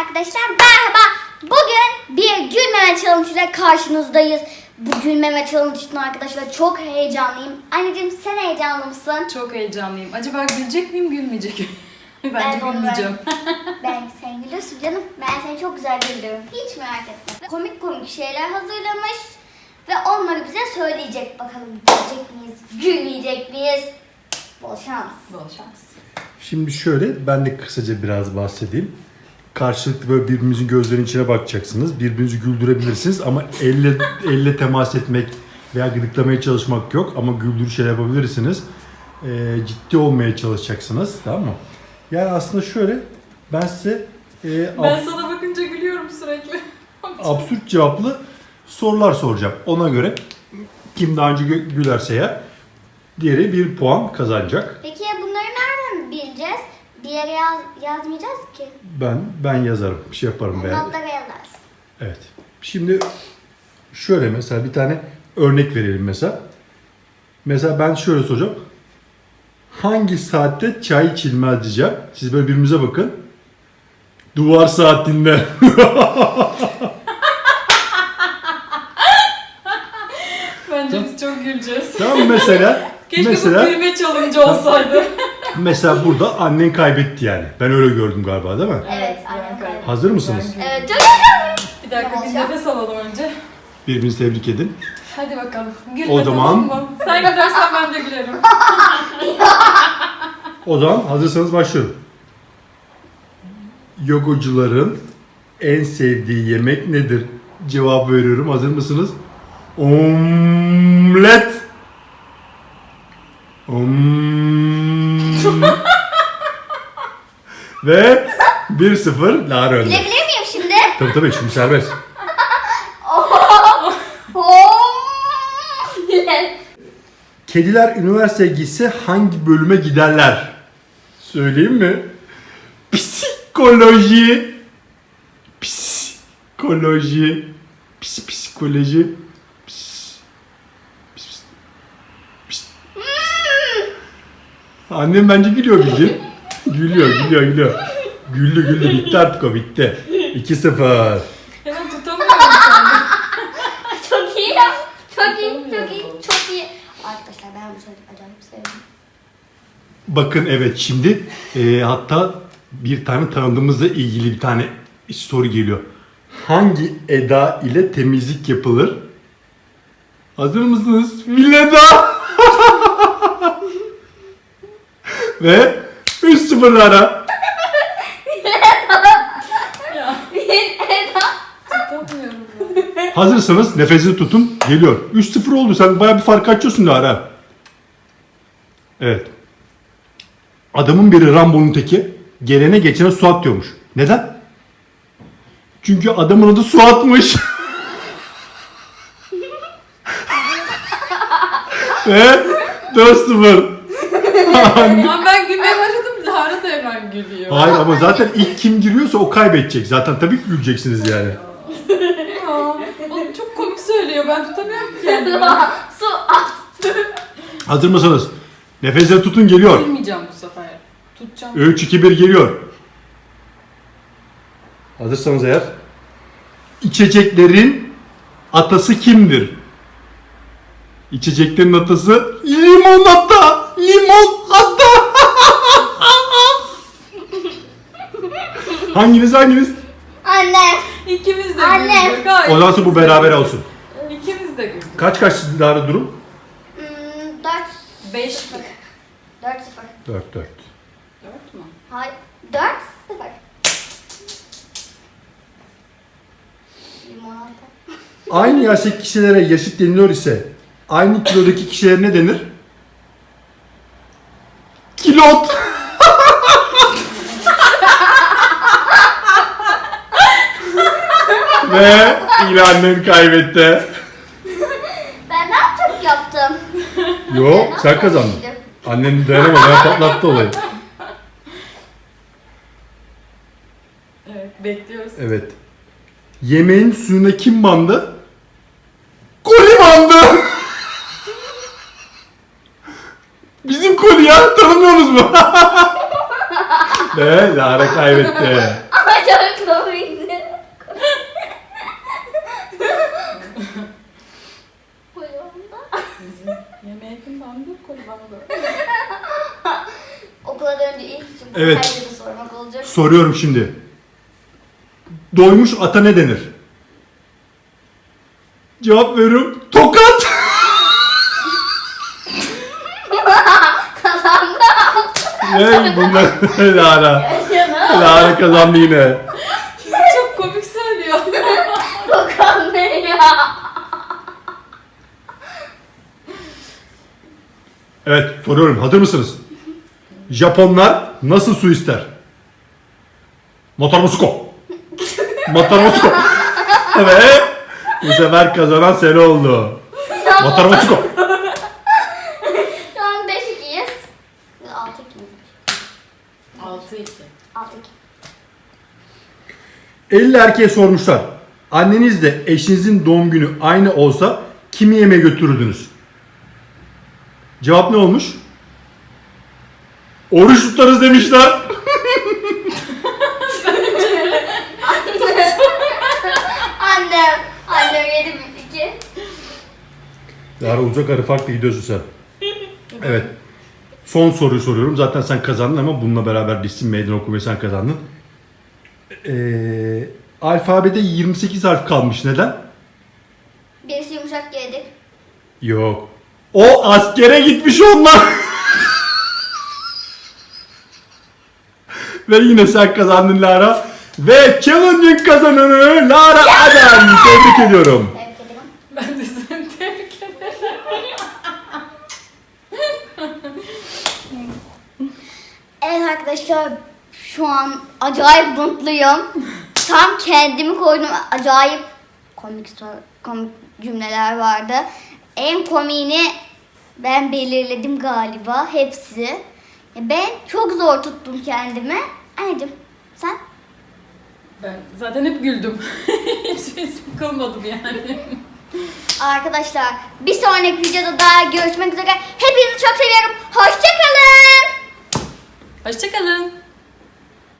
arkadaşlar merhaba. Bugün bir gülmeme challenge ile karşınızdayız. Bu gülmeme challenge için arkadaşlar çok heyecanlıyım. Anneciğim sen heyecanlı mısın? Çok heyecanlıyım. Acaba gülecek miyim, gülmeyecek miyim? Bence Ben gülmeyeceğim. ben sen gülüyorsun canım. Ben seni çok güzel güldürüyorum. Hiç merak etme. Komik komik şeyler hazırlamış ve onları bize söyleyecek. Bakalım gülecek miyiz, gülmeyecek miyiz? Bol şans. Bol şans. Şimdi şöyle ben de kısaca biraz bahsedeyim. Karşılıklı böyle birbirinizin gözlerinin içine bakacaksınız. Birbirinizi güldürebilirsiniz ama elle elle temas etmek veya gıdıklamaya çalışmak yok ama güldürü şeyler yapabilirsiniz. Ee, ciddi olmaya çalışacaksınız tamam mı? Yani aslında şöyle ben size e, ab- Ben sana bakınca gülüyorum sürekli. absürt cevaplı sorular soracağım. Ona göre kim daha önce gü- gülerse ya diğeri bir puan kazanacak. Peki ya bunları nereden bileceğiz? Bir yere yaz, yazmayacağız ki. Ben ben yazarım. Bir şey yaparım veya Notlara yazarsın. Evet. Şimdi şöyle mesela bir tane örnek verelim mesela. Mesela ben şöyle soracağım. Hangi saatte çay içilmez diyeceğim. Siz böyle birbirimize bakın. Duvar saatinde. Bence biz çok güleceğiz. tamam mesela. Keşke bu mesela gülme challenge olsaydı. Mesela burada annen kaybetti yani. Ben öyle gördüm galiba değil mi? Evet, galiba. öyle. Hazır mısınız? Evet, çok. Bir dakika bir Yavaş. nefes alalım önce. Birbirinizi tebrik edin. Hadi bakalım. Gülme O zaman- tamam mı? Sen gülersen ben de gülerim. O zaman hazırsanız başlıyorum. Yogocuların en sevdiği yemek nedir? Cevap veriyorum. Hazır mısınız? Omlet. Ve 1-0 Lara önde. Bilebilir miyim şimdi? Tabii tabii şimdi serbest. Kediler üniversiteye gitse hangi bölüme giderler? Söyleyeyim mi? Psikoloji. Psikoloji. Pis psikoloji. Pis. Pis, pis. Pis. Annem bence gülüyor bildiğin. Gülüyor, gülüyor, gülüyor. Güldü, güldü. Bitti artık o, bitti. 2-0. Hemen tutamıyorum kendimi. çok iyi ya. Çok iyi, çok iyi, çok iyi. Arkadaşlar ben bu çocuk acayip sevdim. Bakın evet şimdi e, hatta bir tane tanıdığımızla ilgili bir tane story geliyor. Hangi eda ile temizlik yapılır? Hazır mısınız? Vileda! Ve 3-0'lara. Ya tutamıyorum ben. Hazırsanız nefesini tutun. Geliyor. 3-0 oldu. Sen bayağı bir fark açıyorsun Lara. Evet. Adamın biri Rambo'nun teki gelene geçene Suat diyormuş. Neden? Çünkü adamın adı Suat'mış. Ve 4-0. Ama ben gülmeye başladım. Lara da hemen gülüyor. Hayır ama zaten ilk kim giriyorsa o kaybedecek. Zaten tabii ki güleceksiniz yani. Ya, o çok komik söylüyor. Ben tutamıyorum ki kendimi. Su at. Hazır mısınız? Nefesleri tutun geliyor. Gülmeyeceğim bu sefer. Tutacağım. 3, 2, 1 geliyor. Hazırsanız eğer. İçeceklerin atası kimdir? İçeceklerin atası limonata. Limonata. hanginiz hanginiz? Anne. İkimiz de Anne. güldük. Hayır. O zaman sonra bu beraber olsun. İkimiz de güldük. Kaç kaç daha durum? Hmm, 4 Beş. 4 0. 4 4. Dört mü? Hayır. 4 0. Limonata. Aynı yaştaki kişilere yaşıt deniliyor ise aynı kilodaki kişilere ne denir? Kilot. Ve İlhan'ın kaybetti. Ben daha çok yaptım. Yo sen kazandın. Annen dayanamadı ben patlattı olayı. Evet bekliyoruz. Evet. Yemeğin suyuna kim bandı? Koli bandı. Bizim koli ya tanımıyorsunuz mu? Ve Lara kaybetti. Ama çok komik. Komikti. Kuyruğunda. Kolu bandı. Okula dönünce ilk için bu Evet. herkese sormak olacak. Soruyorum şimdi. Doymuş ata ne denir? Cevap veriyorum. Tokat. Kazandı. ne bunlar? Lara. Lara kazandı yine. Çok komik söylüyor. Dokan ne ya? Evet soruyorum. Hazır mısınız? Japonlar nasıl su ister? Motor musuko. Motor musuko. Evet. Bu sefer kazanan sen oldu. Motor musuko. Şu an 5-2'yiz. 6 2 6-2. 6 50 erkeğe sormuşlar. Annenizle eşinizin doğum günü aynı olsa kimi yemeğe götürürdünüz? Cevap ne olmuş? Oruç tutarız demişler. Annem. Annem 7 2. Lara uzak arı farklı gidiyorsun sen. Evet. Son soruyu soruyorum. Zaten sen kazandın ama bununla beraber dişsin meydan okumayı sen kazandın. Ee, alfabede 28 harf kalmış. Neden? Birisi yumuşak yedik. Yok. O askere gitmiş onlar. Ve yine sen kazandın Lara. Ve challenge'ın kazananı Lara Adem. Tebrik ediyorum. Tebrik ederim. Ben de seni tebrik ederim. Evet arkadaşlar şu an acayip mutluyum. Tam kendimi koydum. Acayip komik komik cümleler vardı. En komiğini ben belirledim galiba hepsi. Ben çok zor tuttum kendimi. Anneciğim sen? Ben zaten hep güldüm. Hiç sıkılmadım yani. Arkadaşlar bir sonraki videoda daha görüşmek üzere. Hepinizi çok seviyorum. Hoşçakalın. Hoşçakalın.